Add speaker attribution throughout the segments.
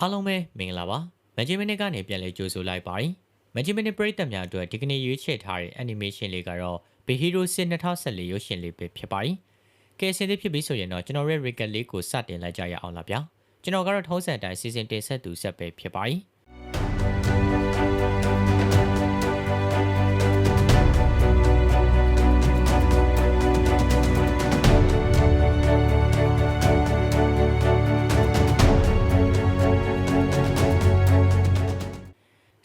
Speaker 1: အားလုံးပဲမင်္ဂလာပါမန်ချီမနစ်ကနေပြန်လည်ကြိုဆိုလိုက်ပါတယ်မန်ချီမနစ်ပရိသတ်များအတွက်ဒီကနေ့ရွေးချယ်ထားတဲ့ animation လေးကတော့ Big Hero 6 2014ရုပ်ရှင်လေးပဲဖြစ်ပါတယ်ကဲအစင်းသေးဖြစ်ပြီဆိုရင်တော့ကျွန်တော်ရဲ့ recap လေးကိုစတင်လိုက်ကြရအောင်လားဗျာကျွန်တော်ကတော့ထုံးစံတိုင်း season တင်ဆက်သူဆက်ပဲဖြစ်ပါတယ်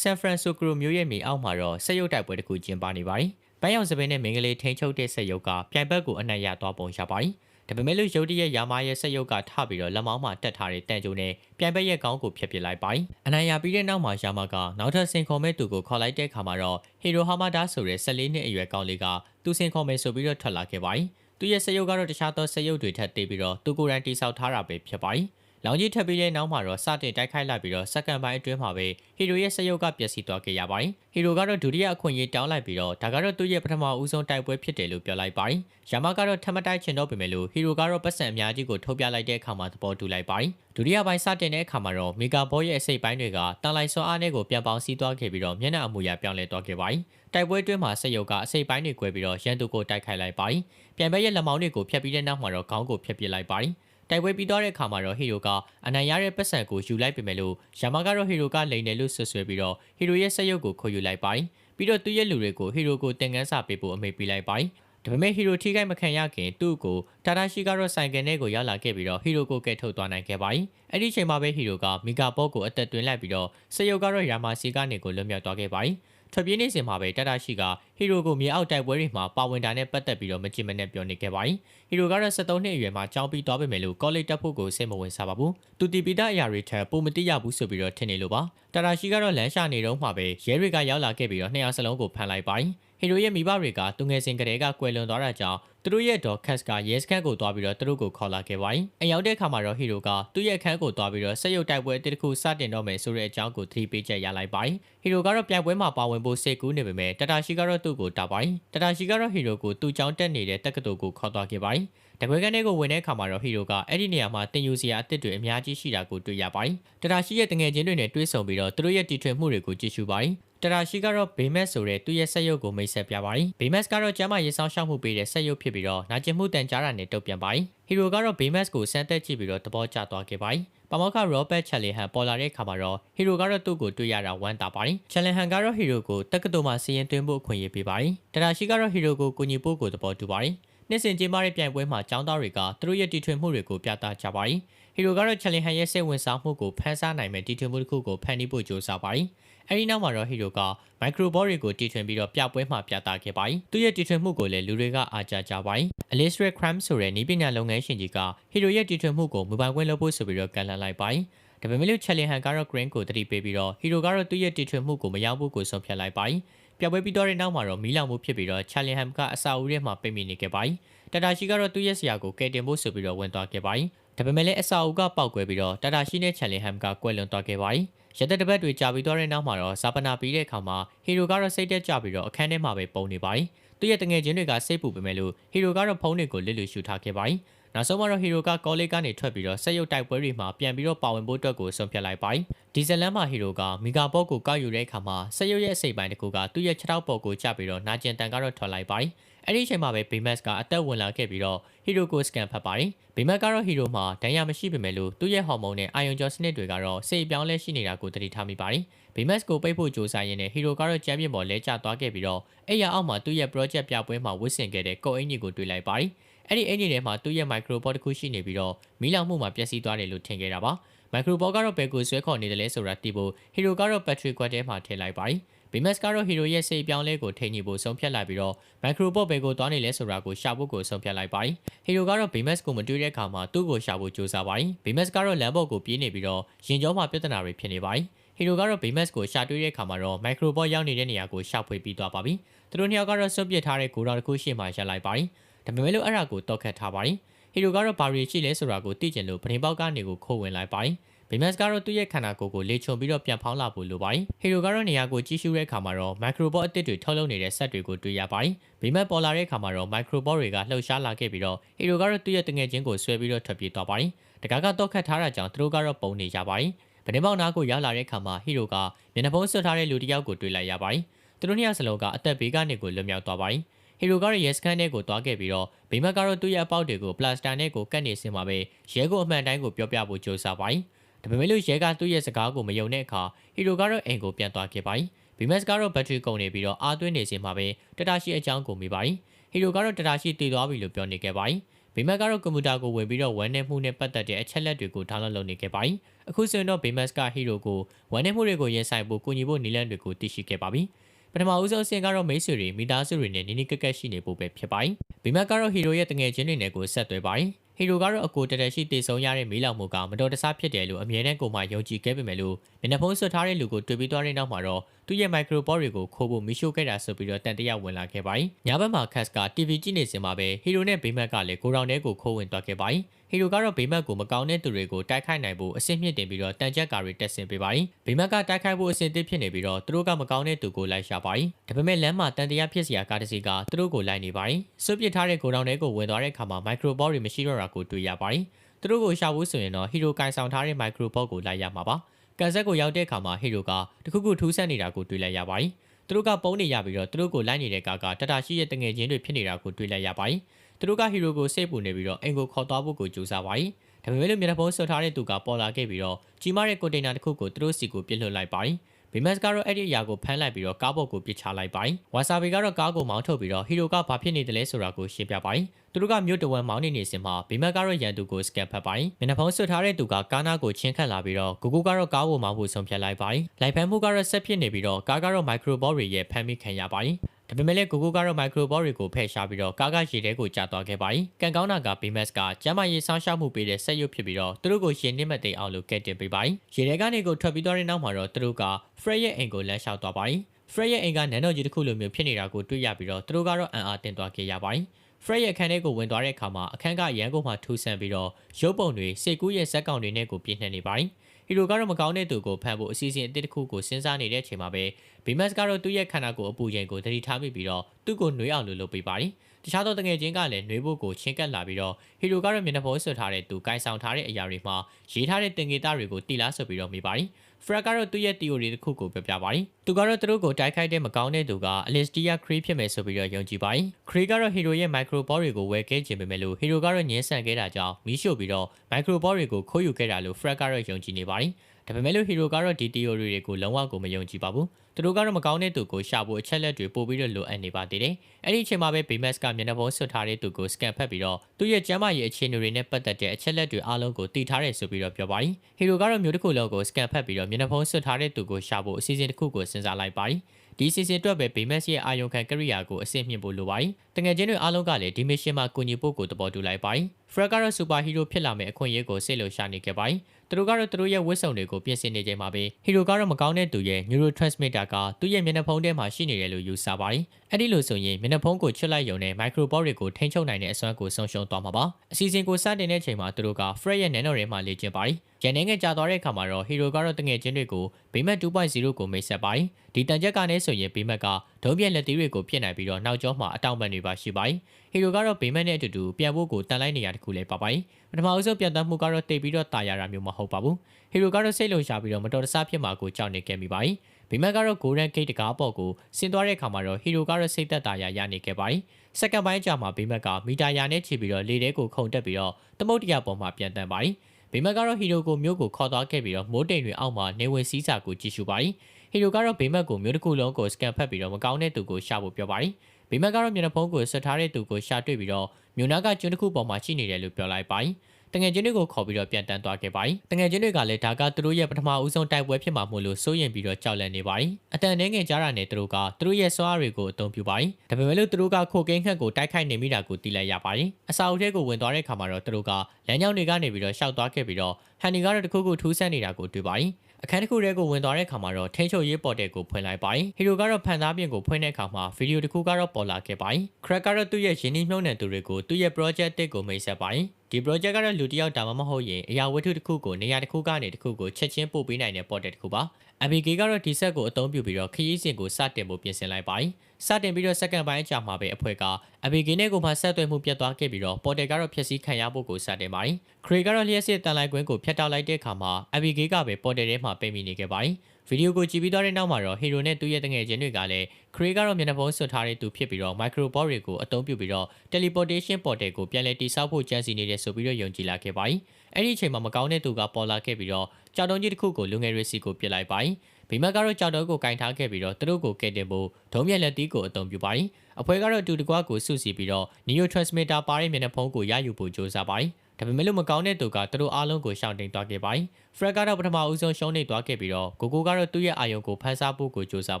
Speaker 1: ဆန်ဖရန်စစ္စကိုမြို့ရဲ့မြေအောက်မှာတော့ဆက်ရုပ်တိုက်ပွဲတစ်ခုကျင်းပနေပါတယ်။ပန်းရောင်စပင်းနဲ့မင်္ဂလေးထိန်ချုပ်တဲ့ဆက်ရုပ်ကပြိုင်ဘက်ကိုအနက်ရသွားပုံရပါတယ်။ဒါပေမဲ့လို့ရုတ်တရက်ရာမာရဲ့ဆက်ရုပ်ကထပြီးတော့လက်မောင်းမှာတက်ထားတဲ့တန်ကြိုနဲ့ပြိုင်ဘက်ရဲ့ခေါင်းကိုဖျက်ပစ်လိုက်ပါတယ်။အနိုင်ရပြီးတဲ့နောက်မှာရာမာကနောက်ထပ်စင်ခေါ်မဲ့သူကိုခေါ်လိုက်တဲ့အခါမှာတော့ဟီရိုဟာမာဒါဆိုတဲ့14နှစ်အရွယ်ကောင်လေးကသူစင်ခေါ်မဲ့ဆိုပြီးတော့ထွက်လာခဲ့ပါတယ်။သူရဲ့ဆက်ရုပ်ကတော့တခြားသောဆက်ရုပ်တွေထက်တေးပြီးတော့သူကိုယ်တိုင်တိစောက်ထားတာပဲဖြစ်ပါတယ်။ လောင်ကြီးထပ်ပြီးတဲ့နောက်မှာတော့စတင်တိုက်ခိုက်လိုက်ပြီးတော့စက္ကန့်ပိုင်းအတွင်းမှာပဲဟီရိုရဲ့စရုပ်ကပျက်စီးသွားခဲ့ရပါတယ်။ဟီရိုကတော့ဒုတိယအခွင့်အရေးတောင်းလိုက်ပြီးတော့ဒါကတော့သူ့ရဲ့ပထမဦးဆုံးတိုက်ပွဲဖြစ်တယ်လို့ပြောလိုက်ပါတယ်။ယာမကတော့ထပ်မတိုက်ချင်တော့ပေမဲ့လို့ဟီရိုကတော့ပတ်စံအများကြီးကိုထုတ်ပြလိုက်တဲ့အခါမှာသဘောတူလိုက်ပါတယ်။ဒုတိယပိုင်းစတင်တဲ့အခါမှာတော့မီဂါဘောရဲ့အစိပ်ပိုင်းတွေကတန်လိုက်စောအားနဲ့ကိုပြန်ပေါင်းစည်းသွားခဲ့ပြီးတော့မျက်နှာအမူအရာပြောင်းလဲသွားခဲ့ပါတယ်။တိုက်ပွဲတွင်းမှာစက်ရုပ်ကအစိပ်ပိုင်းတွေကွဲပြီးတော့ရန်သူကိုတိုက်ခိုက်လိုက်ပါတယ်။ပြန်ဘက်ရဲ့လက်မောင်းတွေကိုဖျက်ပြီးတဲ့နောက်မှာတော့ခေါင်းကိုဖျက်ပစ်လိုက်ပါတယ်။ တိုက်ပွဲပြီးသွားတဲ့အခါမှာတော့ဟီရိုကအနိုင်ရတဲ့ပတ်စံကိုယူလိုက်ပေမဲ့လို့ယာမာကတော့ဟီရိုကလိန်တယ်လို့ဆွဆွဲပြီးတော့ဟီရိုရဲ့ဆက်ရုပ်ကိုခေါ်ယူလိုက်ပါတယ်ပြီးတော့သူ့ရဲ့လူတွေကိုဟီရိုကိုတင်ကန်းစာပေးဖို့အမိန့်ပေးလိုက်ပါတယ်ဒါပေမဲ့ဟီရိုထိခိုက်မခံရခင်သူ့ကိုတာတာရှိကတော့ဆိုင်ကယ်နဲ့ကိုရောက်လာခဲ့ပြီးတော့ဟီရိုကိုကဲထုတ်သွားနိုင်ခဲ့ပါတယ်။အဲ့ဒီချိန်မှာပဲဟီရိုကမီဂါဘော့ကိုအသက်သွင်းလိုက်ပြီးတော့စရုပ်ကတော့ယာမာစီကနေကိုလွတ်မြောက်သွားခဲ့ပါတယ်။ထွက်ပြေးနေစဉ်မှာပဲတတရှိကဟီရိုကိုမြေအောက်တိုက်ပွဲတွေမှာပါဝင်တာနဲ့ပတ်သက်ပြီးတော့မကြင်မနဲ့ပြောနေခဲ့ပါတယ်။ဟီရိုကတော့73နှစ်အရွယ်မှာကြောင်းပြီးသွားပေမဲ့လို့ကောလိပ်တက်ဖို့ကိုစိတ်မဝင်စားပါဘူး။သူတီပီတာအရာတွေထက်ပုံမတိရဘူးဆိုပြီးတော့ထင်နေလို့ပါ။တတရှိကတော့လမ်းရှာနေတော့မှပဲရဲတွေကရောက်လာခဲ့ပြီးတော့နှစ်ယောက်စလုံးကိုဖမ်းလိုက်ပါတယ်။ဟီရိုရဲ့မိဘတွေကသူငယ်စဉ်ကတည်းကကွယ်လွန်သွားတာကြောင့်သူတို့ရဲ့ဒေါ်ခတ်ကရဲစခန်းကိုသွားပြီးတော့သူတို့ကိုခေါ်လာခဲ့ပါတယ်။အရောက်တဲ့အခါမှာတော့ဟီရိုကသူ့ရဲ့အခန်းကိုသွားပြီးတော့ဆက်ရုပ်တိုက်ပွဲအတစ်ခုစတင်တော့မယ်ဆိုတဲ့အကြောင်းကိုသတိပေးချက်ရလိုက်ပါတယ်။ဟီရိုကတော့ပြိုင်ပွဲမှာပါဝင်ဖို့စိတ်ကူးနေပေမဲ့တတာရှိကတော့သူ့ကိုတာပါတယ်။တတာရှိကတော့ဟီရိုကိုသူ့ကြောင်းတက်နေတဲ့တက္ကသိုလ်ကိုခေါ်သွားခဲ့ပါတယ်။တပွဲကန်းလေးကိုဝင်တဲ့အခါမှာတော့ဟီရိုကအဲ့ဒီနေရာမှာတင်ယူစရာအသစ်တွေအများကြီးရှိတာကိုတွေ့ရပါတယ်။တတာရှိရဲ့တငယ်ချင်းတွေနဲ့တွေ့ဆုံပြီးတော့သူတို့ရဲ့တီထွင်မှုတွေကိုကြည့်ရှုပါတယ်။တရာရှိကတော့ဘေမက်ဆိုတဲ့သူ့ရဲ့ဆက်ရုပ်ကိုမိတ်ဆက်ပြပါတယ်။ဘေမက်ကတော့ကျမ်းမာရေးဆောင်ရှောက်မှုပေးတဲ့ဆက်ရုပ်ဖြစ်ပြီးတော့နာကျင်မှုတန်ကြားတာနဲ့တုံ့ပြန်ပါတယ်။ဟီရိုကတော့ဘေမက်ကိုစမ်းသက်ကြည့်ပြီးတော့သဘောကျသွားခဲ့ပါတယ်။ ပမောက္ခရောဘတ်ချယ်လင်ဟန်ပေါ်လာတဲ့အခါမှာတော့ဟီရိုကတော့သူ့ကိုတွေ့ရတာဝမ်းသာပါတယ်။ချယ်လင်ဟန်ကတော့ဟီရိုကိုတက္ကသိုလ်မှာစီရင်သွင်းဖို့အခွင့်အရေးပေးပါတယ်။တရာရှိကတော့ဟီရိုကိုကူညီဖို့ကိုသဘောတူပါတယ်။နှစ်စဉ်ကျင်းပတဲ့ပြိုင်ပွဲမှာចောင်းသားတွေကသူတို့ရဲ့တီထွင်မှုတွေကိုပြသကြပါတယ်။ဟီရိုကတော့ချယ်လင်ဟန်ရဲ့စိတ်ဝင်စားမှုကိုဖန်ဆားနိုင်မဲ့တီထွင်မှုတစ်ခုကိုဖန်တီးဖို့ကြိုးစားပါတယ်။ အဲဒီနောက်မှာတော့ဟီရိုကမိုက်ခရိုဘောတွေကိုတီထွင်ပြီးတော့ပြပွဲမှာပြသခဲ့ပါတယ်။သူရဲ့တီထွင်မှုကိုလည်းလူတွေကအားကြကြပါတယ်။ Alistair Cram ဆိုတဲ့နီးပညာလုပ်ငန်းရှင်ကြီးကဟီရိုရဲ့တီထွင်မှုကိုမိုဘိုင်းကွင်းလုပ်ဖို့ဆိုပြီးတော့ကန်လှန်လိုက်ပါတယ်။ဒါပေမဲ့လို့ချက်လင်ဟန်ကတော့ Green ကိုတတိပေးပြီးတော့ဟီရိုကတော့သူ့ရဲ့တီထွင်မှုကိုမရောက်ဘူးကိုဆုံးဖြတ်လိုက်ပါတယ်။ပြပွဲပြီးတော့တဲ့နောက်မှာတော့မီးလောင်မှုဖြစ်ပြီးတော့ချာလင်ဟမ်ကအစာအုပ်ထဲမှာပိတ်မိနေခဲ့ပါတယ်။တတာရှိကတော့သူ့ရဲ့ဆရာကိုကယ်တင်ဖို့ဆိုပြီးတော့ဝင်သွားခဲ့ပါတယ်။ဒါပေမဲ့လည်းအစာအုပ်ကပောက်ကွဲပြီးတော့တတာရှိနဲ့ချာလင်ဟမ်ကကွယ်လွန်သွားခဲ့ပါတယ်။ ရသက်တပတ်တွေကြာပြီးသွားတဲ့နောက်မှာတော့ဇာပနာပြီးတဲ့အခါမှာဟီရိုကတော့စိတ်တက်ကြပြီးတော့အခန်းထဲမှာပဲပုံနေပါတယ်။သူ့ရဲ့တငယ်ချင်းတွေကစိတ်ပူပေမဲ့လို့ဟီရိုကတော့ဖုန်းတွေကိုလစ်လူရှူထားခဲ့ပါတယ်။ နောက်ဆုံးမှာတော့ဟီရိုကကောလိပ်ကနေထွက်ပြီးတော့ဆက်ရုပ်တိုက်ပွဲတွေမှာပြန်ပြီးတော့ပါဝင်ဖို့အတွက်ကိုဆုံးဖြတ်လိုက်ပါတယ်။ဒီဇလန်မှာဟီရိုကမီဂါဘော့ကိုကောက်ယူတဲ့အခါမှာဆက်ရုပ်ရဲ့အစိပ်ပိုင်းတစ်ခုကသူ့ရဲ့ခြေထောက်ပေါ်ကိုကျပြီးတော့နာကျင်တန်ကတော့ထွက်လိုက်ပါတယ်။အဲ့ဒီအချိန်မှာပဲဘေမတ်ကအသက်ဝင်လာခဲ့ပြီးတော့ဟီရိုကိုစကန်ဖတ်ပါတယ်ဘေမတ်ကတော့ဟီရိုမှာဒဏ်ရာမရှိပေမဲ့လို့သူ့ရဲ့ဟော်မုန်းနဲ့အာယုံကြောစနစ်တွေကတော့စိတ်ပြောင်းလဲရှိနေတာကိုသတိထားမိပါတယ်ဘေမတ်ကိုပိတ်ဖို့ကြိုးစားရင်းနဲ့ဟီရိုကတော့ကျမ်းပြင်ပေါ်လဲကျသွားခဲ့ပြီးတော့အဲ့ရအောက်မှာသူ့ရဲ့ project ပြပွဲမှာဝစ်ဆင်ခဲ့တဲ့ကုတ်အင်ကြီးကိုတွေ့လိုက်ပါတယ် အဲ့ဒီအင်ဂျင်ထဲမှာသူ့ရဲ့ microbot တစ်ခုရှိနေပြီးတော့မီးလောင်မှုမှာပျက်စီးသွားတယ်လို့ထင်ခဲ့တာပါ microbot ကတော့ဘယ်ကိုဆွဲခေါ်နေတယ်လဲဆိုတာသိဖို့ဟီရိုကတော့ battery ခွက်ထဲမှာထည့်လိုက်ပါတယ်ဘီမက်စ်ကတော့ဟီရိုရဲ့စိတ်ပြောင်းလဲကိုထိန်းညှိဖို့ဆုံးဖြတ်လိုက်ပြီးတော့မိုက်ခရိုဘော့ဘယ်ကိုသွားနေလဲဆိုတာကိုရှာဖို့ကိုဆုံးဖြတ်လိုက်ပါတယ်ဟီရိုကတော့ဘီမက်စ်ကိုမတွေ့တဲ့အခါမှာသူ့ကိုရှာဖို့ကြိုးစားပါတယ်ဘီမက်စ်ကတော့လမ်းဘော့ကိုပြေးနေပြီးတော့ရင်ကျောမှာပြဿနာတွေဖြစ်နေပါတယ်ဟီရိုကတော့ဘီမက်စ်ကိုရှာတွေ့တဲ့အခါမှာတော့မိုက်ခရိုဘော့ရောက်နေတဲ့နေရာကိုရှာဖွေပြီးသွားပါပြီသူတို့နှစ်ယောက်ကတော့စွန့်ပစ်ထားတဲ့ဂိုရာတစ်ခုရှေ့မှာရပ်လိုက်ပါတယ် ဒါပေမဲ့လို့အဲ့ဒါကိုတောက်ခတ်ထားပါတယ်ဟီရိုကတော့ဘာရီရှိလဲဆိုတာကိုသိကျင်လို့ပရင်ပေါက်ကနေကိုခိုးဝင်လိုက်ပါတယ်ဗီမတ်ကတော့သူ့ရဲ့ခန္ဓာကိုယ်ကိုလေချုံပြီးတော့ပြန်ဖောင်းလာဖို့လိုပါတယ်။ဟီရိုကတော့နေရာကိုကြီးရှုတဲ့အခါမှာတော့မိုက်ခရိုဘော့အသစ်တွေထုတ်လုပ်နေတဲ့ဆက်တွေကိုတွေ့ရပါတယ်။ဗီမတ်ပေါ်လာတဲ့အခါမှာတော့မိုက်ခရိုဘော့တွေကလှုပ်ရှားလာခဲ့ပြီးတော့ဟီရိုကတော့သူ့ရဲ့တငယ်ချင်းကိုဆွဲပြီးတော့ထွက်ပြေးသွားပါတယ်။တကားကတော့ခတ်ထားတာကြောင့်သူတို့ကတော့ပုံနေကြပါတယ်။ပဒင်းပေါက်နားကိုရောက်လာတဲ့အခါမှာဟီရိုကမျက်နှာဖုံးဆွတ်ထားတဲ့လူတစ်ယောက်ကိုတွေ့လိုက်ရပါတယ်။သူတို့နှစ်ယောက်စလုံးကအသက်ဘေးကနေကိုလွတ်မြောက်သွားပါတယ်။ ဟီရိုကတော့ရဲစခန်းထဲကိုသွားခဲ့ပြီးတော့ဗိမတ်ကတော့သူ့ရဲ့အပေါက်တွေကိုပလတ်စတာနဲ့ကိုကတ်နေစင်မှာပဲရဲကိုအမှန်တိုင်းကိုပြောပြဖို့ကြိုးစားပါတယ်။ဒါပေမဲ့လို့ရဲကသူ့ရဲ့စကားကိုမယုံတဲ့အခါဟီရိုကတော့အိမ်ကိုပြန်သွားခဲ့ပါတယ်။ဗီမတ်ကတော့ဘက်ထရီကုန်နေပြီးတော့အားသွင်းနေစင်မှာပဲတတရှိအကြောင်းကိုမိပါတယ်။ဟီရိုကတော့တတရှိတည်သွားပြီလို့ပြောနေခဲ့ပါတယ်။ဗိမတ်ကတော့ကွန်ပျူတာကိုဝင်ပြီးတော့ဝမ်နေမှုနဲ့ပတ်သက်တဲ့အချက်လက်တွေကို download လုပ်နေခဲ့ပါတယ်။အခုဆိုရင်တော့ဗိမတ်ကဟီရိုကိုဝမ်နေမှုတွေကိုရင်ဆိုင်ဖို့ကူညီဖို့နည်းလမ်းတွေကိုသိရှိခဲ့ပါပြီ။ ပထမဦးဆုံးအဆင့်ကတော့မိတ်ဆွေတွေမိသားစုတွေနဲ့နီးနီးကပ်ကပ်ရှိနေဖို့ပဲဖြစ်ပါတယ်။ဗိမတ်ကတော့ဟီရိုရဲ့တငယ်ချင်းတွေနဲ့ကိုဆက်သွယ်ပါတယ်။ဟီရိုကတော့အကိုတရရှိတည်ဆုံရတဲ့မီးလောင်မှုကမတော်တဆဖြစ်တယ်လို့အမြဲတမ်းကိုမှယုံကြည်ခဲ့ပေမဲ့လို့မျက်နှာဖုံးဆွတ်ထားတဲ့လူကိုတွေ့ပြီးသွားတဲ့နောက်မှာတော့သူ့ရဲ့မိုက်ခရိုပေါ့တွေကိုခိုးဖို့မီးရှို့ခဲ့တာဆိုပြီးတော့တန်တရာဝင်လာခဲ့ပါတယ်။ညဘက်မှာခတ်က TV ကြည့်နေစင်မှာပဲဟီရိုနဲ့ဘေးမက်ကလည်းကိုရောင်ထဲကိုခိုးဝင်သွားခဲ့ပါတယ်။ ဟီရိုကတော့ဘေးမက်ကိုမကောင်းတဲ့သူတွေကိုတိုက်ခိုက်နိုင်ဖို့အဆင့်မြင့်တင်ပြီးတော့တန်ကြက်ကာတွေတက်ဆင်ပေးပါတယ်။ဘေးမက်ကတိုက်ခိုက်ဖို့အဆင့်သစ်ဖြစ်နေပြီးတော့သူတို့ကမကောင်းတဲ့သူကိုလိုက်ရှာပါတယ်။ဒါပေမဲ့လမ်းမှာတန်တရာဖြစ်စရာကားတစ်စီးကသူတို့ကိုလိုက်နေပါတယ်။စွပစ်ထားတဲ့ကိုရောင်ထဲကိုဝင်သွားတဲ့အခါမှာမိုက်ခရိုပေါ့တွေမရှိတော့တာကိုတွေ့ရပါတယ်။သူတို့ကိုရှာဖို့ဆိုရင်တော့ဟီရိုကန်ဆောင်ထားတဲ့မိုက်ခရိုပေါ့ကိုလိုက်ရမှာပါ။ကန်ဆက်ကိုရောက်တဲ့အခါမှာဟီရိုကတခုခုထူးဆန်းနေတာကိုတွေ့လိုက်ရပါတယ်။သူတို့ကပုံနေရပြီးတော့သူတို့ကိုလိုက်နေတဲ့ကားကတတရှိရဲ့တငယ်ချင်းတွေဖြစ်နေတာကိုတွေ့လိုက်ရပါတယ်။ သူတို့ကဟီရိုကိုစိတ်ပူနေပြီးတော့အိမ်ကိုခေါ်သွားဖို့ကိုကြိုးစားပါတယ်။ဒါပေမဲ့လို့မျက်နှာဖုံးဆွတ်ထားတဲ့သူကပေါ်လာခဲ့ပြီးတော့ကြီးမားတဲ့ကွန်တိန်နာတစ်ခုကိုသူတို့စီကိုပြစ်လွှတ်လိုက်ပါတယ်။ဗီမတ်ကတော့အဲ့ဒီအရာကိုဖမ်းလိုက်ပြီးတော့ကားပေါ်ကိုပစ်ချလိုက်ပါတယ်။ဝါဆာဘီကတော့ကားကိုမောင်းထုတ်ပြီးတော့ဟီရိုကဘာဖြစ်နေတယ်လဲဆိုတာကိုရှင်းပြပါတယ်။သူတို့ကမြို့တဝမ်းမောင်းနေနေစင်မှာဗီမတ်ကတော့ရန်သူကိုစကန်ဖတ်ပါတယ်။မျက်နှာဖုံးဆွတ်ထားတဲ့သူကကားနာကိုချင်းခတ်လာပြီးတော့ဂူဂူကတော့ကားကိုမောင်းဖို့ဆုံးဖြတ်လိုက်ပါတယ်။လိုက်ဖမ်းမှုကတော့ဆက်ဖြစ်နေပြီးတော့ကားကတော့မိုက်ခရိုဘော့တွေရဲ့ဖမ်းမိခံရပါတယ်။ ဒါပေမဲ့လည်း Google ကတော့ microboard တွေကိုဖယ်ရှားပြီးတော့ကားကရေထဲကိုကျသွားခဲ့ပါတယ်။ကန်ကောင်းတာက BMS ကကျမ်းမာရေးဆောင်းရှောက်မှုပေးတဲ့ဆက်ရုပ်ဖြစ်ပြီးတော့သူတို့ကိုရှင်နစ်မသိအောင်လို့ကဲတင်ပေးပါတယ်။ရေထဲကနေကိုထွက်ပြီးသွားတဲ့နောက်မှာတော့သူတို့က Fred ရဲ့အိမ်ကိုလမ်းလျှောက်သွားပါတယ်။ Fred ရဲ့အိမ်ကနန်းတော်ကြီးတစ်ခုလိုမျိုးဖြစ်နေတာကိုတွေ့ရပြီးတော့သူတို့ကတော့အံ့အားတင်သွားခဲ့ရပါတယ်။ Fred ရဲ့အခန်းထဲကိုဝင်သွားတဲ့အခါမှာအခန်းကရန်ကုန်မှာထူဆန်ပြီးတော့ရုပ်ပုံတွေစိတ်ကူးရဲ့ဇက်ကောင်တွေနဲ့ကိုပြည့်နှက်နေပါတယ်။ ဟီရိုကတော့မကောင်းတဲ့သူကိုဖမ်းဖို့အစီအစဉ်အသစ်တစ်ခုကိုစဉ်းစားနေတဲ့အချိန်မှာပဲဘီမတ်ကတော့သူ့ရဲ့ခန္ဓာကိုယ်အပူချိန်ကိုတတိထားမိပြီးတော့သူ့ကိုနှွေးအောင်လုပ်လုပ်ပေးပါတယ်။တခြားသောတငယ်ချင်းကလည်းနှွေးဖို့ကိုချင်းကပ်လာပြီးတော့ဟီရိုကတော့မျက်နှာပေါ်ဆွတ်ထားတဲ့သူကိုင်ဆောင်ထားတဲ့အရာတွေမှာရေးထားတဲ့တင်ငေသားတွေကိုတီလာဆိုပြီးတော့မိပါတယ်။ ဖရက်ကတော့သူ့ရဲ့ theory တစ်ခုကိုပြောပြပါတယ်။သူကတော့သူတို့ကိုတိုက်ခိုက်တဲ့မကောင်းတဲ့သူက Alistia Cree ဖြစ်မယ်ဆိုပြီးတော့ယုံကြည်ပါတယ်။ Cree ကတော့ Hero ရဲ့ Microball တွေကိုဝယ်ခဲ့ခြင်းပဲမဲ့လို့ Hero ကတော့ညှင်းဆန်ခဲ့တာကြောင့်မီးရှို့ပြီးတော့ Microball တွေကိုခိုးယူခဲ့တာလို့ Fred ကတော့ယုံကြည်နေပါတယ်။ ဒါပေမဲ့လို့ Hero ကတော့ဒီ theory တွေကိုလုံးဝကိုမယုံကြည်ပါဘူး။သူတို့ကတော့မကောင်းတဲ့သူကိုရှာဖို့အချက်လက်တွေပို့ပြီးတော့လိုအပ်နေပါသေးတယ်။အဲ့ဒီအချိန်မှာပဲ Baymax ကမျက်နှာပုံဆွတ်ထားတဲ့သူကို scan ဖတ်ပြီးတော့သူ့ရဲ့ကျမ်းမာရေးအခြေအနေတွေနဲ့ပတ်သက်တဲ့အချက်လက်တွေအားလုံးကိုတည်ထားတယ်ဆိုပြီးတော့ပြောပါတယ်။ Hero ကတော့မျိုးတစ်ခုလုံးကို scan ဖတ်ပြီးတော့မျက်နှာပုံဆွတ်ထားတဲ့သူကိုရှာဖို့အစီအစဉ်တစ်ခုကိုစဉ်းစားလိုက်ပါတယ်။ ဒီစီစဉ်အတွက်ပဲ Baymax ရဲ့အာယုံခံကရိယာကိုအဆင့်မြင့်ဖို့လိုပါတယ်။တကယ်ချင်းတွေအားလုံးကလည်းဒီ mission မှာကူညီဖို့ကိုသဘောတူလိုက်ပါတယ်။ Fred ကတော့ super hero ဖြစ်လာမယ့်အခွင့်အရေးကိုစိတ်လှုပ်ရှားနေခဲ့ပါတယ်။သူတို့ကတော့သူတို့ရဲ့ဝတ်စုံတွေကိုပြင်ဆင်နေချိန်မှာပဲ hero ကတော့မကောင်းတဲ့သူရဲ့ neurotransmitter ကသူ့ရဲ့မျက်နှာဖုံးထဲမှာရှိနေတယ်လို့ယူဆပါတယ်။အဲ့ဒီလိုဆိုရင်မျက်နှာဖုံးကိုချွတ်လိုက်ရုံနဲ့ microbot တွေကိုထိန်းချုပ်နိုင်တဲ့အစွမ်းကိုဆုံးရှုံးသွားမှာပါ။အစီအစဉ်ကိုစတင်တဲ့ချိန်မှာသူတို့က Fred ရဲ့နန်းတော်ထဲမှာလေ့ကျင့်ပါတယ်။ ရန်နေငယ်ကြာသွားတဲ့အခါမှာတော့ hero ကတော့တငယ်ချင်းတွေကိုဘေးမက်2.0ကိုမိတ်ဆက်ပါတယ်။ဒီတန်ချက်ကနဲ့ဆိုရင်ဘေးမက်ကဒုံးပြက်လက်သေးတွေကိုဖြစ်နိုင်ပြီးတော့နောက်ကျောမှာအတောင်ပံတွေပါရှိပါတယ်။ဟီရိုကတော့ဘေးမက်နဲ့အတူတူပြန်ဖို့ကိုတန်လိုက်နေရတခုလည်းပါပါတယ်။ပထမအဆုံးပြန်တမ်းမှုကတော့တိတ်ပြီးတော့တာယာတာမျိုးမဟုတ်ပါဘူး။ဟီရိုကတော့စိတ်လုံရှာပြီးတော့မတော်တဆဖြစ်မှာကိုကြောက်နေခဲ့မိပါတယ်။ဘေးမက်ကတော့ Golden Gate တကားပေါ်ကိုဆင်းသွားတဲ့အခါမှာတော့ဟီရိုကတော့စိတ်သက်သာရာရနေခဲ့ပါတယ်။စက္ကန့်ပိုင်းကြာမှာဘေးမက်ကမီတာယာနဲ့ခြေပြီးတော့လေထဲကိုခုန်တက်ပြီးတော့သမုတ်တရပေါ်မှာပြန်တန်းပါတယ်။ ဘေးမက်ကတော့ဟီရိုကိုမျိုးကိုခေါ်သွားခဲ့ပြီးတော့မိုးတိမ်တွေအောက်မှာနေဝင်စည်းစာကိုကြည့်ရှုပါတယ်။ဟီရိုကတော့ဘေးမက်ကိုမျိုးတစ်ခုလုံးကိုစကန်ဖတ်ပြီးတော့မကောင်းတဲ့သူကိုရှာဖို့ပြောပါတယ်။ဘေးမက်ကတော့မျက်နှာဖုံးကိုဆွတ်ထားတဲ့သူကိုရှာတွေ့ပြီးတော့မြို့နာကကျွန်းတစ်ခုပေါ်မှာရှိနေတယ်လို့ပြောလိုက်ပါတယ်။ တငယ်ချင်းတွေကိုခေါ်ပြီးတော့ပြန်တန်းသွားခဲ့ပါတယ်။တငယ်ချင်းတွေကလည်းဒါကသူတို့ရဲ့ပထမဦးဆုံးတိုက်ပွဲဖြစ်မှာမို့လို့စိုးရင်ပြီးတော့ကြောက်လန့်နေပါတယ်။အတန်နှဲငယ်ကြားတာနဲ့သူတို့ကသူတို့ရဲ့စွမ်းအားတွေကိုအသုံးပြုပါတယ်။ဒါပေမဲ့လို့သူတို့ကခိုကင်းခန့်ကိုတိုက်ခိုက်နေမိတာကိုသိလိုက်ရပါတယ်။အစာအုပ်ထဲကိုဝင်သွားတဲ့အခါမှာတော့သူတို့ကလမ်းကြောင်းတွေကနေပြီးတော့ရှောက်သွားခဲ့ပြီးတော့ဟန်နီကတော့တခုခုထူးဆန်းနေတာကိုတွေ့ပါတယ်။အခန်းတစ်ခုထဲကိုဝင်သွားတဲ့အခါမှာတော့ထိန်းချုပ်ရေးပေါ်တဲ့ကိုဖွင့်လိုက်ပါတယ်။ဟီရိုကတော့ဖန်သားပြင်ကိုဖွင့်တဲ့အခါမှာဗီဒီယိုတစ်ခုကတော့ပေါ်လာခဲ့ပါတယ်။ခရက်ကတော့သူ့ရဲ့ရင်းနှီးမြှုပ်နှံသူတွေကိုသူ့ရဲ့ project တစ်ကိုမိတ်ဆက်ပါတယ်။ဒီ project ကတော့လူတစ်ယောက်ဒါမှမဟုတ်ရင်အရာဝတ္ထုတစ်ခုကိုနေရာတစ်ခုကနေတစ်ခုကိုချက်ချင်းပို့ပေးနိုင်တဲ့ portal တစ်ခုပါ APK ကတော့ဒီဆက်ကိုအသုံးပြုပြီးတော့ခရီးစဉ်ကိုစတင်ဖို့ပြင်ဆင်လိုက်ပါတယ်စတင်ပြီးတော့စက္ကန့်ပိုင်းအကြာမှာပဲအဖွဲ့က APK နဲ့ကိုမှဆက်သွယ်မှုပြတ်သွားခဲ့ပြီးတော့ portal ကတော့ဖျက်ဆီးခံရဖို့ကိုစတင်ပါတယ်ခရီကတော့လျှက်စစ်တန်လိုက်ကွင်းကိုဖျက်တောက်လိုက်တဲ့အခါမှာ APK ကပဲ portal ထဲမှာပိတ်မိနေခဲ့ပါတယ် ဗီဒီယိုကိုကြည့်ပြီးသွားတဲ့နောက်မှာတော့ဟီရိုနဲ့သူ့ရဲ့တငယ်ချင်းတွေကလည်းခရီကတော့မျက်နှာဖုံးဆွတ်ထားတဲ့သူဖြစ်ပြီးတော့ microbot တွေကိုအသုံးပြုပြီးတော့ teleportation portal ကိုပြန်လည်တိစောက်ဖို့ကြံစီနေတယ်ဆိုပြီးတော့ယုံကြည်လာခဲ့ပါတယ်။အဲ့ဒီအချိန်မှာမကောင်းတဲ့သူကပေါ်လာခဲ့ပြီးတော့ကြောက်တုံးကြီးတစ်ခုကိုလူငယ်တွေစီကိုပစ်လိုက်ပါတယ်။ဗီမတ်ကတော့ကြောက်တုံးကိုကင်ထားခဲ့ပြီးတော့သူတို့ကိုကယ်တင်ဖို့ဒုံးမြက်လက်တီးကိုအသုံးပြုပါတယ်။အဖွဲကတော့အတူတကွကိုစုစည်းပြီးတော့ neurotransmitter ပါတဲ့မျက်နှာဖုံးကိုရယူဖို့ကြိုးစားပါတယ်။ ဒါပေမဲ့လို့မကောင်းတဲ့သူကသူတို့အားလုံးကိုရှောင်တိန်သွားခဲ့ပါတယ်။ဖရက်ကတော့ပထမဦးဆုံးရှုံးနေသွားခဲ့ပြီးတော့ကိုကိုကတော့သူ့ရဲ့အာယုံကိုဖန်ဆားဖို့ကိုကြိုးစား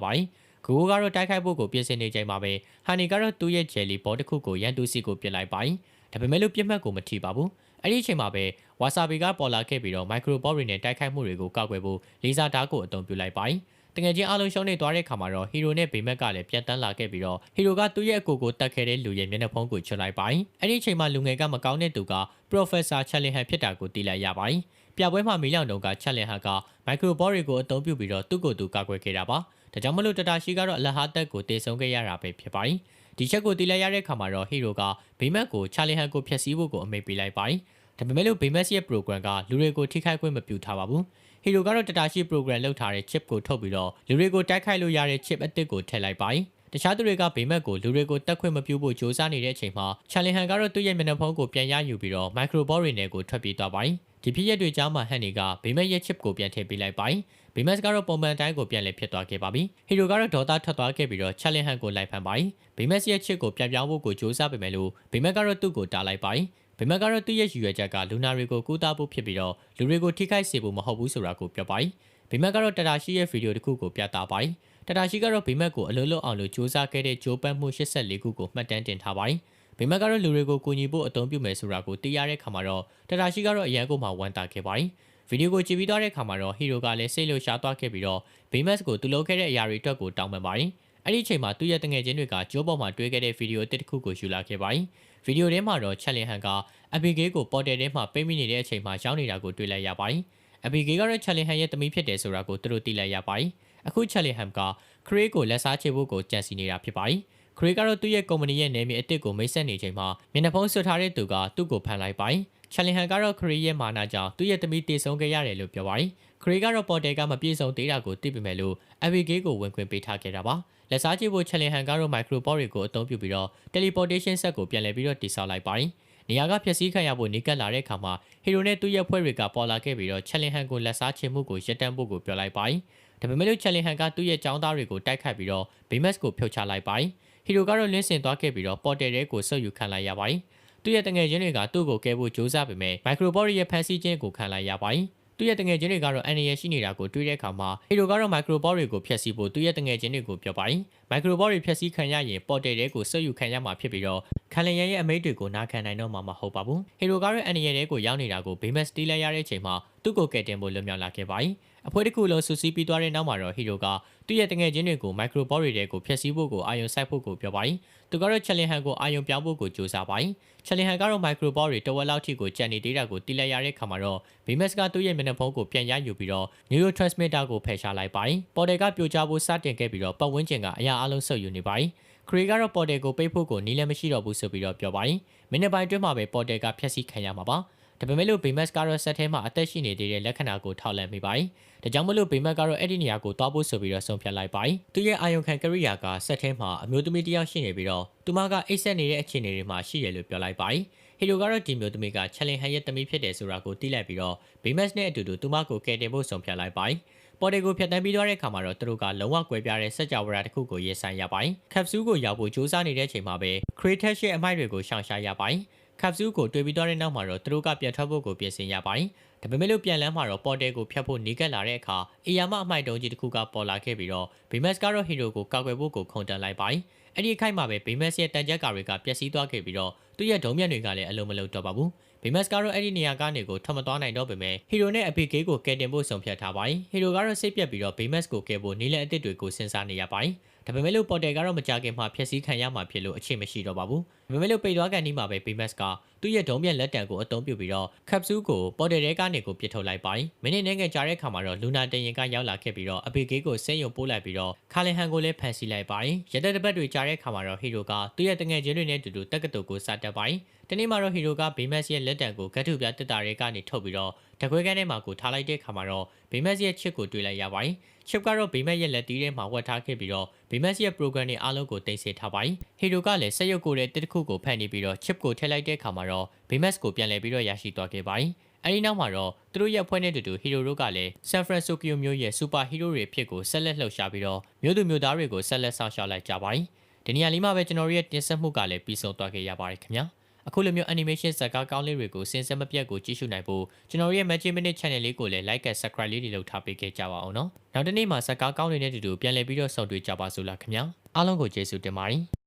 Speaker 1: ပါတယ်။ကိုကိုကတော့တိုက်ခိုက်ဖို့ကိုပြင်ဆင်နေချိန်မှာပဲဟန်နီကတော့သူ့ရဲ့ဂျယ်လီဘောတစ်ခုကိုရန်တူစီကိုပြစ်လိုက်ပါတယ်။ဒါပေမဲ့လို့ပြစ်မှတ်ကိုမထိပါဘူး။အဲ့ဒီအချိန်မှာပဲဝါဆာဘီကပေါ်လာခဲ့ပြီးတော့မိုက်ခရိုဘော့ရီနဲ့တိုက်ခိုက်မှုတွေကိုကောက်ွယ်ဖို့လေးစားဓာတ်ကိုအသုံးပြုလိုက်ပါတယ်။ တကယ်ချင်းအားလုံးရှုံးနေသွားတဲ့ခါမှာတော့ဟီရိုနဲ့ဘေမက်ကလည်းပြန်တန်းလာခဲ့ပြီးတော့ဟီရိုကသူ့ရဲ့အကိုကိုတတ်ခဲ့တဲ့လူရဲ့မျက်နှာဖုံးကိုချွတ်လိုက်ပါတယ်။အဲ့ဒီအချိန်မှာလူငယ်ကမကောင်းတဲ့သူက Professor Challenham ဖြစ်တာကိုသိလိုက်ရပါတယ်။ပြပွဲမှာမီလောင်တုံက Challenham က Microbot တွေကိုအသုံးပြုပြီးတော့သူ့ကိုယ်သူကာကွယ်ခဲ့တာပါ။ဒါကြောင့်မလို့တတာရှိကတော့အလဟာတက်ကိုတည်ဆုံခဲ့ရတာပဲဖြစ်ပါတယ်။ဒီချက်ကိုသိလိုက်ရတဲ့ခါမှာတော့ဟီရိုကဘေမက်ကို Challenham ကိုဖျက်ဆီးဖို့ကိုအမိန့်ပေးလိုက်ပါတယ်။ ဒါပေမဲ့လို့ဘေမက်ရဲ့ program ကလူတွေကိုထိခိုက်ခွင့်မပြုထားပါဘူး။ဟီရိုကတော့တတာရှိ program လောက်ထားတဲ့ chip ကိုထုတ်ပြီးတော့လူတွေကိုတိုက်ခိုက်လို့ရတဲ့ chip အသစ်ကိုထည့်လိုက်ပါတယ်။တခြားသူတွေကဘေမက်ကိုလူတွေကိုတက်ခွင့်မပြုဖို့ကြိုးစားနေတဲ့အချိန်မှာချာလင်ဟန်ကတော့သူ့ရဲ့မျက်နှာဖုံးကိုပြန်ရယူပြီးတော့မိုက်ခရိုဘောရီနယ်ကိုထွက်ပြေးသွားပါတယ်။ဒီဖြစ်ရက်တွေကြားမှာဟန်နီကဘေမက်ရဲ့ chip ကိုပြန်ထည့်ပေးလိုက်ပါတယ်။ဘေမက်ကတော့ပုံမှန်တိုင်းကိုပြန်လည်ဖြစ်သွားခဲ့ပါပြီ။ဟီရိုကတော့ဒေါသထွက်သွားခဲ့ပြီးတော့ချာလင်ဟန်ကိုလိုက်ဖမ်းပါတယ်။ဘေမက်ရဲ့ chip ကိုပြန်ပြောင်းဖို့ကိုကြိုးစားပေမဲ့လို့ဘေမက်ကတော့သူ့ကိုတားလိုက်ပါတယ်။ ဗိမက်ကတော့သူ့ရဲ့ရည်ရွယ်ချက်ကလူနာတွေကိုကူးတာဖို့ဖြစ်ပြီးတော့လူတွေကိုထိခိုက်စေဖို့မဟုတ်ဘူးဆိုတာကိုပြောပါတယ်။ဗိမက်ကတော့တတာရှိရဲ့ဗီဒီယိုတစ်ခုကိုပြသပါတယ်။တတာရှိကတော့ဗိမက်ကိုအလုံးလုံးအောင်လို့စူးစမ်းခဲ့တဲ့ဂျိုးပတ်မှု84ခုကိုမှတ်တမ်းတင်ထားပါတယ်။ဗိမက်ကတော့လူတွေကိုကူညီဖို့အသုံးပြုမယ်ဆိုတာကိုသိရတဲ့ခါမှာတော့တတာရှိကတော့အရန်ကိုမှဝမ်းသာခဲ့ပါတယ်။ဗီဒီယိုကိုကြည့်ပြီးသွားတဲ့ခါမှာတော့ဟီရိုကလည်းစိတ်လှုပ်ရှားသွားခဲ့ပြီးတော့ဗိမက်ကိုသူလုပ်ခဲ့တဲ့အရာတွေအတွက်ကိုတောင်းပန်ပါတယ်။အဲ့ဒီအချိန်မှာသူ့ရဲ့တငယ်ချင်းတွေကဂျိုးပေါ်မှာတွေ့ခဲ့တဲ့ဗီဒီယိုတစ်ခုကိုယူလာခဲ့ပါတယ်။ ဗီဒီယိုထဲမှာတော့ချက်လင်ဟန်ကအဘီဂေးကိုပေါ်တယ်ထဲမှာပိတ်မိနေတဲ့အချိန်မှာရောက်နေတာကိုတွေ့လိုက်ရပါတယ်။အဘီဂေးကတော့ချက်လင်ဟန်ရဲ့သမီးဖြစ်တယ်ဆိုတာကိုသူတို့သိလိုက်ရပါတယ်။အခုချက်လင်ဟန်ကခရေးကိုလက်စားချေဖို့ကိုကြံစီနေတာဖြစ်ပါတယ်။ခရေးကတော့သူ့ရဲ့ကုမ္ပဏီရဲ့နေမြေအစ်စ်ကိုမိတ်ဆက်နေချိန်မှာမျက်နှာဖုံးဆွထားတဲ့သူကသူ့ကိုဖမ်းလိုက်ပါတယ်။ချက်လင်ဟန်ကတော့ခရေးရဲ့မာနာကြောင့်သူ့ရဲ့သမီးတည်ဆုံခဲ့ရတယ်လို့ပြောပါတယ်။ခရေးကတော့ပေါ်တယ်ကမပြေဆုံးသေးတာကိုသိပေမဲ့လို့အဘီဂေးကိုဝင်ခွင့်ပေးထားခဲ့တာပါ။ လက်စားကြည့်ဖို့ချက်လင်ဟန်ကတော့ microbot တွေကိုအသုံးပြုပြီးတော့ teleportation set ကိုပြန်လည်ပြီးတော့တိစောက်လိုက်ပါတယ်။နေရာကဖျက်ဆီးခံရဖို့နေကပ်လာတဲ့အခါမှာဟီရိုနဲ့သူ့ရဲ့ဖွဲ့တွေကပေါ်လာခဲ့ပြီးတော့ချက်လင်ဟန်ကိုလက်စားချင်မှုကိုရပ်တန့်ဖို့ကိုပြောလိုက်ပါတယ်။ဒါပေမဲ့လို့ချက်လင်ဟန်ကသူ့ရဲ့ចောင်းသားတွေကိုတိုက်ခိုက်ပြီးတော့ဘေးမက်စ်ကိုဖြုတ်ချလိုက်ပါတယ်။ဟီရိုကတော့လင်းစင်သွားခဲ့ပြီးတော့ပေါ်တယ်တဲကိုဆုပ်ယူခံလိုက်ရပါတယ်။သူ့ရဲ့တငယ်ချင်းတွေကသူ့ကိုကဲဖို့ကြိုးစားပေမဲ့ microbot ရဲ့ဖန်ဆီးခြင်းကိုခံလိုက်ရပါတယ်။ သူ့ရဲ့တငယ်ချင်းတွေကတော့အန်ရယ်ရှိနေတာကိုတွေ့တဲ့အခါမှာဟီရိုကတော့ microbot တွေကိုဖျက်ဆီးဖို့သူ့ရဲ့တငယ်ချင်းတွေကိုပြောပါတယ်။ microbot တွေဖျက်ဆီးခံရရင်ပေါ်တယ်တဲကိုဆွတ်ယူခံရမှာဖြစ်ပြီးတော့ခန်လန်ရန်ရဲ့အမိတ်တွေကိုနားခံနိုင်တော့မှာမဟုတ်ပါဘူး။ဟီရိုကတော့အန်ရယ်တဲကိုရောက်နေတာကိုဘေးမက်စတီးလိုက်ရတဲ့အချိန်မှာသူ့ကိုကယ်တင်ဖို့လွတ်မြောက်လာခဲ့ပါတယ်။အဖွဲတစ်ခုလုံးဆူဆီးပြီးသွားတဲ့နောက်မှာတော့ဟီရိုကသူ့ရဲ့တငယ်ချင်းတွေကို microbot တွေတဲကိုဖျက်ဆီးဖို့ကိုအာရုံစိုက်ဖို့ကိုပြောပါတယ်။သူကတော့ချက်လင်ဟန်ကိုအာရုံပြောင်းဖို့ကိုကြိုးစားပါတယ်။ချက်လင်ဟန်ကတော့ microbot တွေတဝက်လောက်ထိကိုကြံနေသေးတာကိုတိလိုက်ရတဲ့ခါမှာတော့ဘေးမက်စကသူ့ရဲ့မျက်နှာဖုံးကိုပြန်ရယူပြီးတော့ neurotransmitter ကိုဖယ်ရှားလိုက်ပါတယ်။ပေါ်တယ်ကပြိုကျဖို့စတင်ခဲ့ပြီးတော့ပတ်ဝန်းကျင်ကအရာအလုံးဆုပ်ယူနေပါတယ်။ခရီကတော့ပေါ်တယ်ကိုပိတ်ဖို့ကိုနီးလည်းမရှိတော့ဘူးဆိုပြီးတော့ပြောပါတယ်။မိနစ်ပိုင်းတွင်းမှာပဲပေါ်တယ်ကဖျက်ဆီးခံရမှာပါ။ဒါပေမဲ့လို့ဘေမက်ကတော့ဆက်ထဲမှာအသက်ရှိနေသေးတဲ့လက္ခဏာကိုထောက်လှမ်းမိပါတယ်။ဒါကြောင့်မလို့ဘေမက်ကတော့အဲ့ဒီနေရာကိုတွားဖို့ဆိုပြီးတော့ဆုံးဖြတ်လိုက်ပါတယ်။သူရဲ့အာယုံခံကရိယာကဆက်ထဲမှာအမျိုးသမီးတစ်ယောက်ရှိနေပြီးတော့သူမကအိတ်ဆက်နေတဲ့အခြေအနေတွေမှာရှိရလို့ပြောလိုက်ပါတယ်။ဟီလိုကတော့ဒီမျိုးသမီးကချက်လင်ဟန်ရဲ့သမီးဖြစ်တယ်ဆိုတာကိုသိလိုက်ပြီးတော့ဘေမက်နဲ့အတူတူသူမကိုကယ်တင်ဖို့ဆုံးဖြတ်လိုက်ပါတယ်။ ပေါ်တယ်ကိုဖျက်တမ်းပြီးသွားတဲ့အခါမှာတော့သူတို့ကလုံးဝကွဲပြားတဲ့စက်ကြဝဠာတစ်ခုကိုရေးဆိုင်ရပါတယ်။ကပ်ဆူးကိုရောက်ဖို့စူးစမ်းနေတဲ့အချိန်မှာပဲခရီထက်ရဲ့အမိုက်တွေကိုရှောင်ရှားရပါတယ်။ကပ်ဆူးကိုတွေ့ပြီးသွားတဲ့နောက်မှာတော့သူတို့ကပြန်ထွက်ဖို့ကိုပြင်ဆင်ရပါတယ်။ဒါပေမဲ့လို့ပြန်လန်းမှာတော့ပေါ်တယ်ကိုဖျက်ဖို့နေကက်လာတဲ့အခါအီယာမအမိုက်တုံးကြီးတစ်ခုကပေါ်လာခဲ့ပြီးတော့ဘေမက်စ်ကတော့ဟီရိုကိုကောက်ွယ်ဖို့ကိုခုန်တန်လိုက်ပါတယ်အဲ့ဒီအခိုက်မှာပဲဘေမက်စ်ရဲ့တန်ကြပ်ကာတွေကပျက်စီးသွားခဲ့ပြီးတော့သူ့ရဲ့ဒုံမြတ်တွေကလည်းအလုံးမလုံးတော့ပါဘူး ဘေမက်စ်ကတော့အဲ့ဒီနေရာကနေကိုထွက်မသွားနိုင်တော့ပေမဲ့ဟီရိုနဲ့အပီကေးကိုကယ်တင်ဖို့ဆုံးဖြတ်ထားပါတယ်ဟီရိုကတော့စိတ်ပြက်ပြီးတော့ဘေမက်စ်ကိုကယ်ဖို့နီလန်အစ်စ်တွေကိုစဉ်းစားနေရပါတယ် ဒါပေမဲ့လို့ပေါ်တယ်ကတော့မကြခင်မှာဖျက်ဆီးခံရမှာဖြစ်လို့အခြေမရှိတော့ပါဘူး။ဒါပေမဲ့လို့ပိတ်သွားကန်ဒီမှာပဲဘေမက်စ်ကသူ့ရဲ့ဒုံးပြန်လက်တံကိုအသုံးပြုပြီးတော့ကပ်ဆူးကိုပေါ်တယ်တဲကနေကိုပြစ်ထုတ်လိုက်ပါတယ်။မိနစ်နဲ့ငယ်ကြာတဲ့ခါမှာတော့လူနာတရင်ကရောက်လာခဲ့ပြီးတော့အပေကေးကိုဆင်းယုံပို့လိုက်ပြီးတော့ခါလင်ဟန်ကိုလည်းဖန်ဆီးလိုက်ပါတယ်။ရတဲ့တပတ်တွေကြာတဲ့ခါမှာတော့ဟီရိုကသူ့ရဲ့တငယ်ချင်းတွေနဲ့တူတူတက်ကတူကိုစတက်ပါတယ်။ဒီနေ့မှာတော့ဟီရိုကဘေမက်စ်ရဲ့လက်တံကိုဂတ်ထုပြတက်တာတွေကနေထုတ်ပြီးတော့တကွဲကန်းထဲမှာကိုထားလိုက်တဲ့ခါမှာတော့ဘေမက်စ်ရဲ့ချစ်ကိုတွေ့လိုက်ရပါတယ်။ chip ကတော့ဘေမက်ရဲ့လက်တီးထဲမှာဝတ်ထားခဲ့ပြီးတော့ဘေမက်ရဲ့ program တွေအားလုံးကိုတင်ဆက်ထားပါတယ်။ဟီရိုကလည်းစက်ရုပ်ကိုတဲ့တစ်ခုကိုဖန်နေပြီးတော့ chip ကိုထည့်လိုက်တဲ့အခါမှာတော့ဘေမက်ကိုပြန်လည်ပြီးတော့ရရှိသွားခဲ့ပါတယ်။အဲဒီနောက်မှာတော့သူတို့ရဲ့ဖွဲ့နဲ့တူတူဟီရိုတို့ကလည်းဆန်ဖရန်စစ္စကိုမြို့ရဲ့စူပါဟီးရိုတွေအဖြစ်ကိုဆက်လက်လှုပ်ရှားပြီးတော့မြို့သူမြို့သားတွေကိုဆက်လက်ဆောင်ရှောက်လိုက်ကြပါတယ်။ဒီနေရာလေးမှာပဲကျွန်တော်ရဲ့တင်ဆက်မှုကလည်းပြီးဆုံးသွားခဲ့ရပါတယ်ခင်ဗျာ။ အခုလိုမျိုး animation ဇာတ်ကားကောင်းလေးတွေကိုစင်စက်မပြတ်ကိုကြည့်ရှုနိုင်ဖို့ကျွန်တော်ရဲ့ Magic Minute Channel လေးကိုလည်း like and subscribe လေးတွေလုပ်ထားပေးခဲ့ကြပါအောင်နော်။နောက်တစ်နေ့မှာဇာတ်ကားကောင်းတွေနဲ့တူတူပြန်လည်ပြီးတော့ဆုံတွေ့ကြပါစို့လားခင်ဗျာ။အားလုံးကိုကျေးဇူးတင်ပါတယ်။